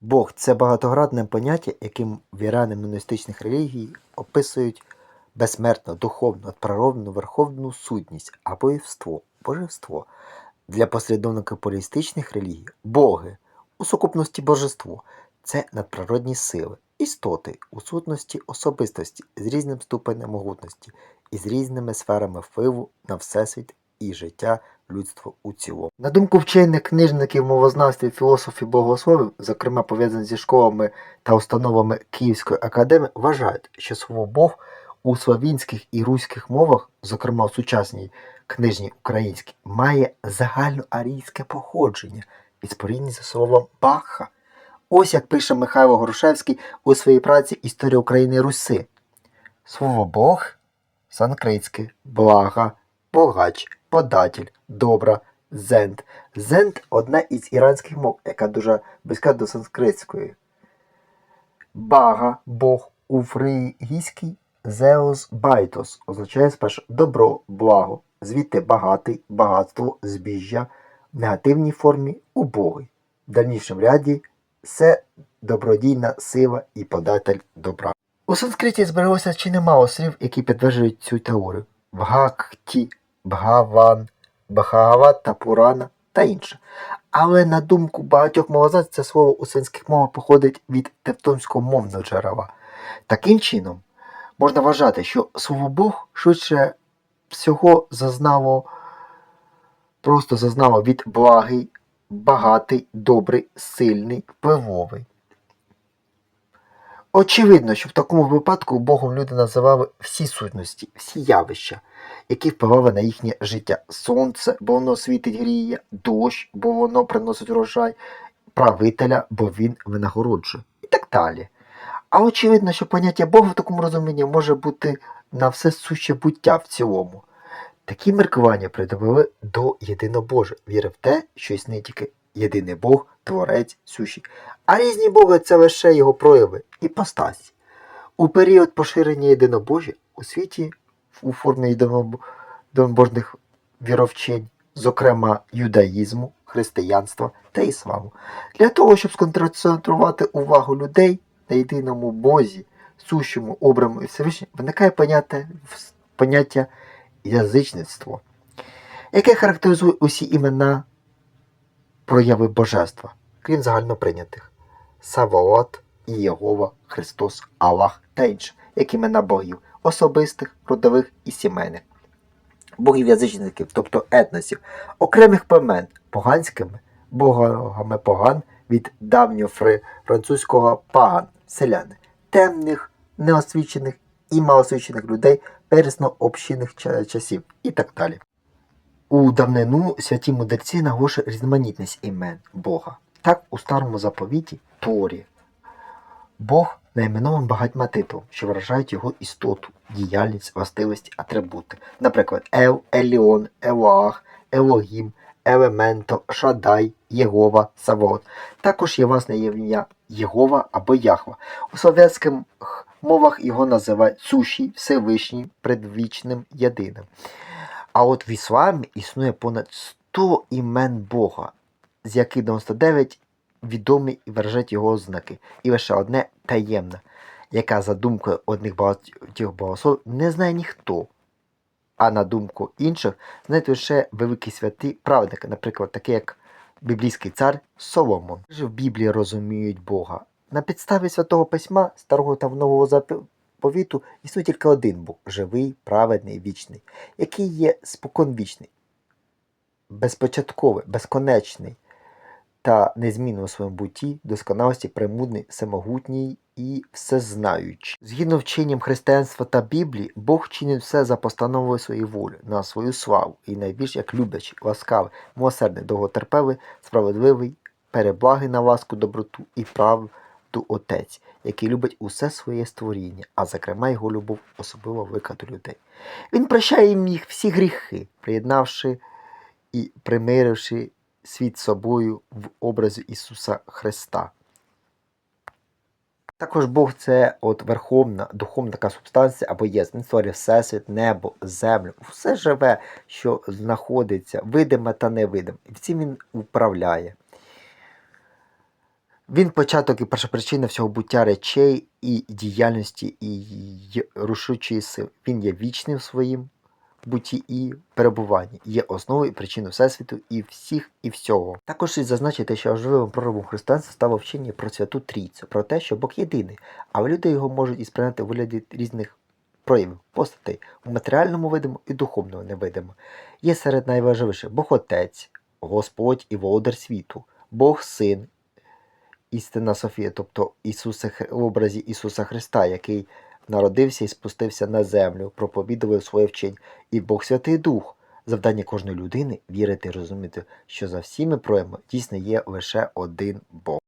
Бог це багатоградне поняття, яким віряни моністичних релігій описують безсмертну, духовну, надприродну, верховну сутність або єство, божество. Для послідовників поліїстичних релігій боги у сукупності божество це надприродні сили, істоти у сутності особистості з різним ступенем могутності і з різними сферами впливу на всесвіт і життя людства у цілому. На думку вчених книжників, мовознавців, філософів, богословів, зокрема пов'язаних зі школами та установами Київської академії, вважають, що слово Бог у словінських і руських мовах, зокрема в сучасній книжній українській, має загальноарійське походження і спорідні за словом Баха. Ось як пише Михайло Грушевський у своїй праці Історія України Руси. Слово Бог санкритське, блага, богач, податель, добра, зент. Зент одна із іранських мов, яка дуже близька до санскритської. Бага, Бог у фригійській Зеос Байтос означає спершу добро, благо, звідти багатий, багатство, збіжжя, в негативній формі убогий. В дальнішому ряді це добродійна сила і податель добра. У санскриті збереглося чи немало слів, які підтверджують цю теорію: Бхакті, Бхаван, Бхагавата, Пурана та інше. Але на думку багатьох мовознавців, це слово у свинських мовах походить від тевтонського мовного джерела. Таким чином, можна вважати, що слово Бог швидше всього зазнало, просто зазнало від благий, багатий, добрий, сильний, впливовий. Очевидно, що в такому випадку Богом люди називали всі сутності, всі явища, які впливали на їхнє життя. Сонце, бо воно світить гріє, дощ, бо воно приносить урожай, правителя, бо він винагороджує, і так далі. А очевидно, що поняття Бога в такому розумінні може бути на все суще буття в цілому. Такі міркування придавали до єдинобожа, віри в те, що існує тільки єдиний Бог, Творець, суші, а різні боги це лише його прояви і постасі. У період поширення єдинобожжя у світі у формі єдиноб- єдинобожних віровчень, зокрема юдаїзму, християнства та ісламу, для того, щоб сконцентрувати увагу людей на єдиному Бозі, сущому обраму і Всевишньому, виникає поняття, поняття язичництво, яке характеризує усі імена прояви божества, крім загальноприйнятих Саваот, Єгова, Христос, Аллах та інші, як імена богів, особистих, родових і сімейних, богів язичників, тобто етносів, окремих племен поганськими, богами поган від давнього французького паган, селяни, темних, неосвічених і малосвічених людей пересно общинних часів і так далі. У давнину святі мудрці наголошують різноманітність імен Бога. Так у старому заповіті Торі Бог найменований багатьма титулами, що виражають його істоту, діяльність, властивості, атрибути. Наприклад, Ел, Еліон, Елоах, Елогім, Елементо, Шадай, Єгова, Савот. Також є власне ім'я Єгова або Яхва. У слов'янських мовах його називають Суші, Всевишній, Предвічним, Єдиним. А от в ісламі існує понад 100 імен Бога, з яких 99 відомі і виражають його ознаки, і лише одне таємне, яка за думкою одних багатьох богословів не знає ніхто. А на думку інших знають лише великі святі праведники, наприклад, такі як біблійський цар Соломон. Ж в Біблії розуміють Бога. На підставі святого письма, старого та нового заповіту існує тільки один Бог живий, праведний, вічний, який є споконвічний, безпочатковий, безконечний та незмінний у своєму бутті, досконалості, премудний, всемогутній і всезнаючий. Згідно вченням християнства та Біблії, Бог чинить все за постановою своєї волі, на свою славу, і найбільш як люблячий, ласкавий, милосердний, довготерпевий, справедливий, переблагий на ласку, доброту і правду Отець, який любить усе своє створіння, а зокрема його любов особливо велика до людей. Він прощає їм їх всі гріхи, приєднавши і примиривши світ собою в образі Ісуса Христа. Також Бог це от верховна, духовна така субстанція або є. Він створює всесвіт, небо, землю, все живе, що знаходиться, видиме та невидиме. І всім він управляє. Він початок і першопричина всього буття речей і діяльності і рушучої сили. Він є вічним в своїм бутті і перебуванні, є основою і причиною Всесвіту і всіх і всього. Також слід зазначити, що важливим проявом християнства стало вчення про святу трійцю, про те, що Бог єдиний, але люди його можуть і сприйняти у вигляді різних проявів, постатей у матеріальному видимо і духовному невидимо. Є серед найважливіших Бог Отець, Господь і Володар світу, Бог Син, істина Софія, тобто Ісуса, в образі Ісуса Христа, який народився і спустився на землю, проповідував своє вчення, і Бог Святий Дух. Завдання кожної людини вірити і розуміти, що за всіми проявами дійсно є лише один Бог.